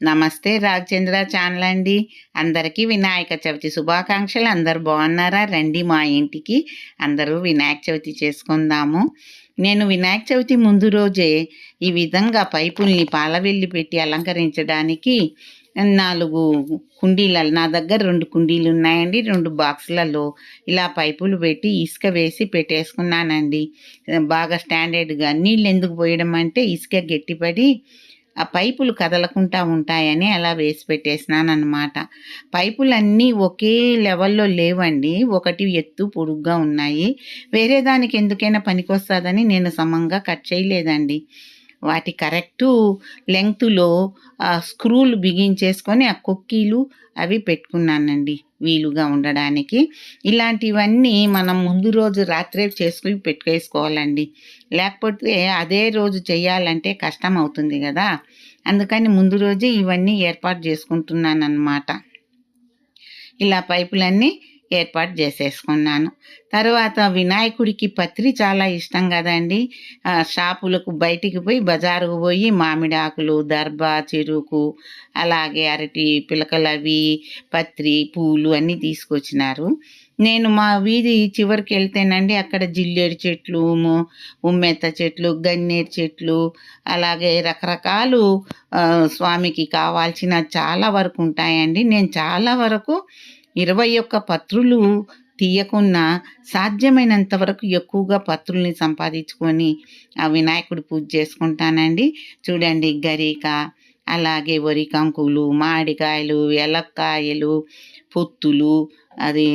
నమస్తే రాజచంద్ర ఛానల్ అండి అందరికీ వినాయక చవితి శుభాకాంక్షలు. అందరు బాగున్నారా? రండి మా ఇంటికి. అందరూ వినాయక చవితి చేసుకుందాము. నేను వినాయక చవితి ముందు రోజే ఈ విధంగా పైపుల్ని పాలవెల్లి పెట్టి అలంకరించడానికి నాలుగు కుండీలలో నా దగ్గర రెండు కుండీలు ఉన్నాయండి. రెండు బాక్సులలో ఇలా పైపులు పెట్టి ఇసుక వేసి పెట్టేసుకున్నానండి. బాగా స్టాండర్డ్గా నీళ్ళు ఎందుకు పోయడం అంటే ఇసుక గట్టిపడి ఆ పైపులు కదలకుండా ఉంటాయని అలా వేసి పెట్టేసినాను అనమాట పైపులన్నీ ఒకే లెవెల్లో లేవండి. ఒకటి ఎత్తు పొడుగ్గా ఉన్నాయి. వేరే దానికి ఎందుకైనా పనికొస్తుందని నేను సమంగా కట్ చేయలేదండి. వాటి కరెక్టు లెంగ్త్లో స్క్రూలు బిగించేసుకొని ఆ కొక్కీలు అవి పెట్టుకున్నానండి వీలుగా ఉండడానికి. ఇలాంటివన్నీ మనం ముందు రోజు రాత్రే చేసుకుని పెట్టుకేసుకోవాలండి. లేకపోతే అదే రోజు చేయాలంటే కష్టం అవుతుంది కదా. అందుకని ముందు రోజే ఇవన్నీ ఏర్పాటు చేసుకుంటున్నాను అన్నమాట ఇలా పైపులన్నీ ఏర్పాటు చేసేసుకున్నాను. తర్వాత వినాయకుడికి పత్రి చాలా ఇష్టం కదండి. షాపులకు బయటికి పోయి బజారుకు పోయి మామిడి ఆకులు దర్భ చెరుకు అలాగే అరటి పిలకలు అవి పత్రి పూలు అన్నీ తీసుకొచ్చినారు. నేను మా వీధి చివరికి వెళ్తేనండి అక్కడ జిల్లేడు చెట్లు ఉమ్మెత్త చెట్లు గన్నేరు చెట్లు అలాగే రకరకాలు స్వామికి కావాల్సిన చాలా వరకు ఉంటాయండి. నేను చాలా వరకు ఇరవై ఒక్క పత్రులు తీయకున్నా సాధ్యమైనంత వరకు ఎక్కువగా పత్రుల్ని సంపాదించుకొని ఆ వినాయకుడి పూజ చేసుకుంటానండి. చూడండి గరిక అలాగే వరి కంకులు మామిడికాయలు ఎలక్కాయలు పొత్తులు అది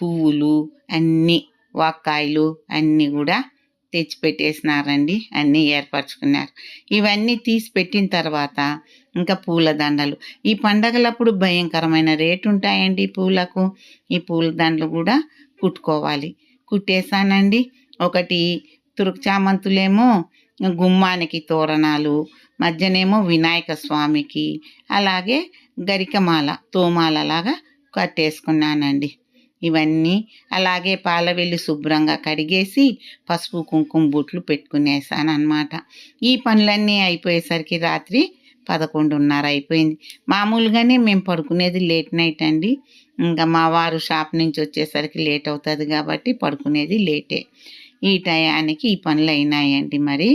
పువ్వులు అన్నీ వాక్కాయలు అన్నీ కూడా తెచ్చిపెట్టేసినారండి. అన్నీ ఏర్పరచుకున్నారు. ఇవన్నీ తీసి పెట్టిన తర్వాత ఇంకా పూలదండలు ఈ పండగలప్పుడు భయంకరమైన రేటు ఉంటాయండి పూలకు. ఈ పూలదండలు కూడా కుట్టుకోవాలి. కుట్టేసానండి ఒకటి తురుకు చామంతులేమో గుమ్మానికి తోరణాలు మధ్యనేమో వినాయక స్వామికి అలాగే గరికమాల తోమాల లాగా కట్టేసుకున్నానండి. ఇవన్నీ అలాగే పాలవెల్లి శుభ్రంగా కడిగేసి పసుపు కుంకుమ బుట్లు పెట్టుకునేసాను అనమాట ఈ పనులన్నీ అయిపోయేసరికి రాత్రి పదకొండున్నర అయిపోయింది. మామూలుగానే మేము పడుకునేది లేట్ నైట్ అండి. ఇంకా మా వారు షాప్ నుంచి వచ్చేసరికి లేట్ అవుతుంది కాబట్టి పడుకునేది లేటే. ఈ టయానికి ఈ పనులు అయినాయండి మరి.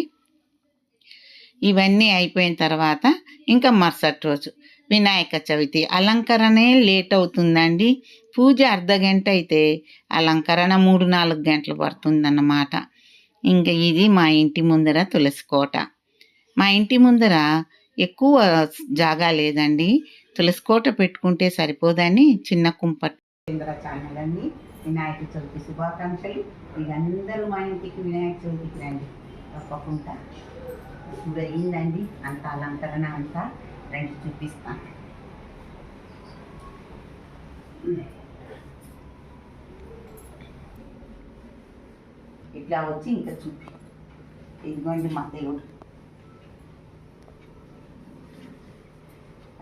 ఇవన్నీ అయిపోయిన తర్వాత ఇంకా మరుసటి రోజు వినాయక చవితి అలంకరణే లేట్ అవుతుందండి. పూజ అర్ధ గంట అయితే అలంకరణ మూడు నాలుగు గంటలు పడుతుందన్నమాట. ఇంకా ఇది మా ఇంటి ముందర తులసి కోట. మా ఇంటి ముందర ఎక్కువ జాగా లేదండి. తులసి కోట పెట్టుకుంటే సరిపోదని చిన్న కుంపట్ ఛానల్ అండి వినాయక చవితి శుభాకాంక్షలు. మీరందరూ మా ఇంటికి వినాయక చవితికి రండి. తప్పకుండా. ఇప్పుడు అయిందండి అంత అలంకరణ అంతా రండి చూపిస్తాను ఇట్లా వచ్చి ఇంకా చూపి. ఇదిగోండి మా దేవుడు.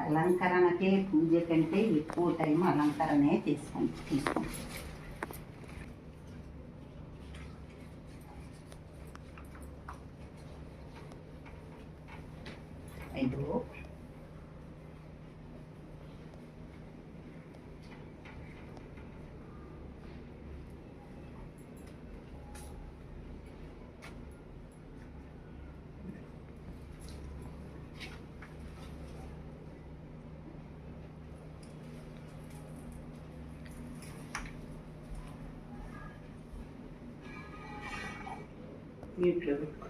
అలంకరణకే పూజ కంటే ఎక్కువ టైం అలంకరణే తీసుకుంటాం తీసుకుంటాం. ఐదు మ్యూట్లో పెట్టుకో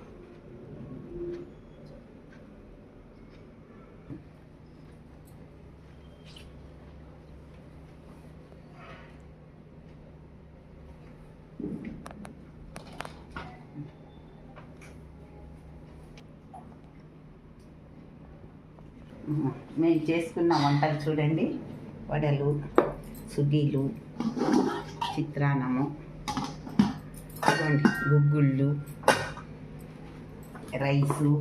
మేము చేసుకున్న వంటలు చూడండి. వడలు సుగీలు చిత్రాన్నము. గుగ్గుళ్ళు రైసు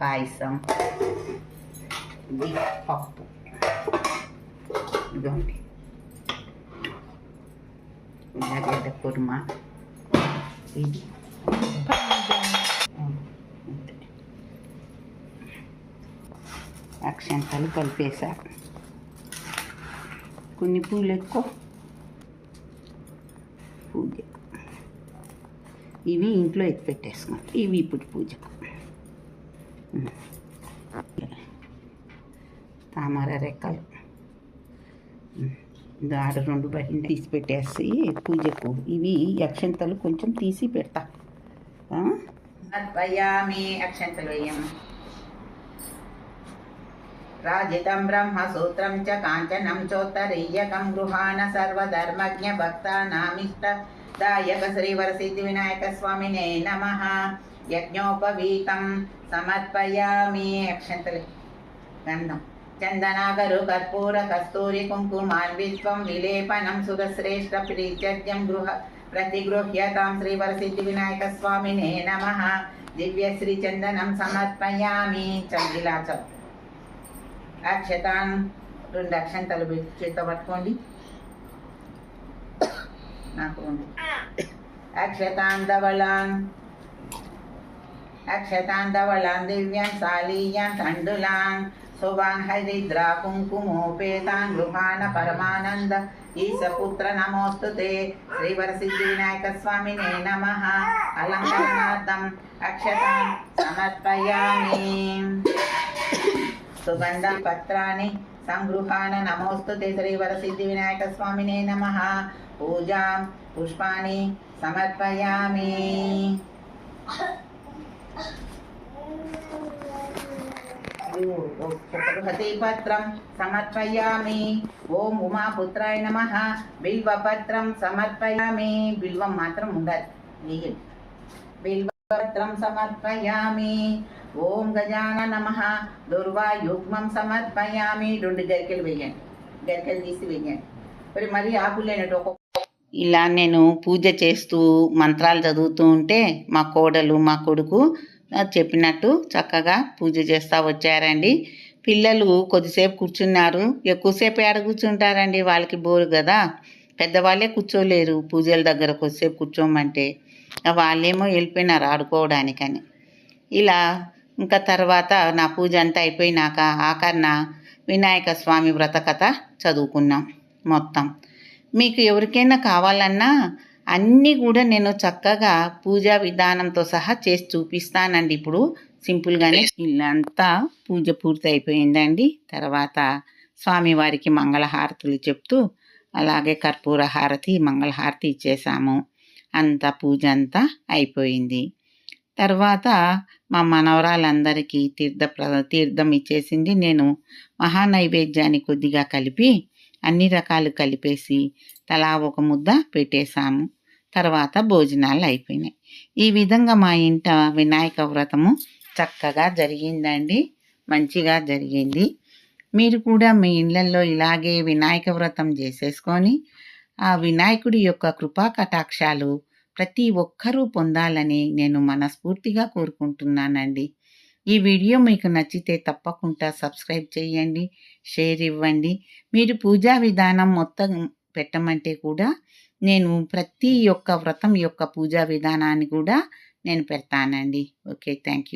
పాయసం ఇది పప్పు. ఇదిగోండి. ఉల్లిగడ్డ కుర్మా. ఇది. అక్షంతలు కలిపేశా కొన్ని పూలు ఎక్కువ పూజ ఇవి ఇంట్లో ఎత్తి పెట్టేసుకున్నాం ఇవి ఇప్పుడు పూజకు తామర రెక్కలు. ఆడ రెండు బయట తీసి పెట్టేసి పూజకు ఇవి అక్షంతలు కొంచెం తీసి పెడతా. అర్పయామి అక్షంతలు వేయము రాజితం బ్రహ్మసూత్రం చ కాంచనం చోత్తరీయకం గృహాణ సర్వధర్మజ్ఞ భక్తానామిష్ట దాయక శ్రీవరసిద్ధి వినాయక స్వామినే నమ యజ్ఞోపవీతం సమర్పయామి అక్షంతలు గంధం చందనాగరు కర్పూర కస్తూరి కుంకుమాన్విత్వం విలేపనం సురశ్రేష్ఠ ప్రీత్యజ్ఞం గృహ ప్రతిగృహ్యతాం శ్రీవరసిద్ధి వినాయక స్వామినే నమ దివ్యశ్రీ చందనం సమర్పయామి చందిలాచం అక్షతాన్ రెండు అక్షంతలు చేత పట్టుకోండి నాకు రెండు అక్షతాన్ ధవళాన్ అక్షతాన్ ధవళాన్ దివ్యాన్ సాలీయాన్ తండులాన్ శుభాన్ హరిద్రా కుంకుమోపేతాన్ గృహాన పరమానంద. ఈశపుత్ర నమోస్తు శ్రీవరసిద్ధి వినాయక స్వామినే నమ. అలంకరణార్థం అక్షతాన్ సమర్పయామి. సుగంధ పత్రాన్ని సంగృహాన నమోస్తు శ్రీవరసిద్ధి వినాయక స్వామినే నమ. పూజాం పుష్పాన్ని సమర్పయామి. పత్రం సమర్పయామి. ఓం ఉమాపుత్రాయ నమ. బిల్వపత్రం సమర్పయామి. బిల్వం మాత్రం ఉండాలి. వేయండి బిల్వపత్రం సమర్పయామి. ఓం గజాన నమ. దుర్వా యుగ్మం సమర్పయామి. రెండు గరికెలు వేయండి. గరికెలు తీసి వేయండి. మరి మరీ ఆకులేనట్టు ఒక్కొక్క ఇలా నేను పూజ చేస్తూ మంత్రాలు చదువుతూ ఉంటే మా కోడలు మా కొడుకు చెప్పినట్టు చక్కగా పూజ చేస్తూ వచ్చారండి. పిల్లలు కొద్దిసేపు కూర్చున్నారు. ఎక్కువసేపు ఏడ కూర్చుంటారండి. వాళ్ళకి బోరు కదా. పెద్దవాళ్ళే కూర్చోలేరు పూజల దగ్గర కొద్దిసేపు కూర్చోమంటే. వాళ్ళేమో వెళ్ళిపోయినారు ఆడుకోవడానికని. ఇలా ఇంకా తర్వాత నా పూజ అంతా అయిపోయినాక ఆఖరణ వినాయక స్వామి వ్రత కథ చదువుకున్నాం మొత్తం. మీకు ఎవరికైనా కావాలన్నా అన్నీ కూడా నేను చక్కగా పూజా విధానంతో సహా చేసి చూపిస్తానండి. ఇప్పుడు సింపుల్గానే ఇల్లంతా పూజ పూర్తి అయిపోయిందండి తర్వాత స్వామివారికి మంగళహారతులు చెప్తూ అలాగే కర్పూర హారతి మంగళహారతి ఇచ్చేసాము. అంత పూజ అంతా అయిపోయింది. తర్వాత మా మనవరాలందరికీ తీర్థ తీర్థం ఇచ్చేసింది నేను మహానైవేద్యాన్ని కొద్దిగా కలిపి అన్ని రకాలు కలిపేసి తలా ఒక ముద్ద పెట్టేశాము. తర్వాత భోజనాలు అయిపోయినాయి. ఈ విధంగా మా ఇంట వినాయక వ్రతము చక్కగా జరిగిందండి. మంచిగా జరిగింది. మీరు కూడా మీ ఇళ్ళల్లో ఇలాగే వినాయక వ్రతం చేసేసుకొని ఆ వినాయకుడి యొక్క కృపా కటాక్షాలు ప్రతి ఒక్కరూ పొందాలని నేను మనస్ఫూర్తిగా కోరుకుంటున్నానండి. ఈ వీడియో మీకు నచ్చితే తప్పకుండా సబ్స్క్రైబ్ చేయండి షేర్ ఇవ్వండి. మీరు పూజా విధానం మొత్తం పెట్టమంటే కూడా నేను ప్రతి ఒక్క వ్రతం యొక్క పూజా విధానాన్ని కూడా నేను పెడతానండి. Okay thank you.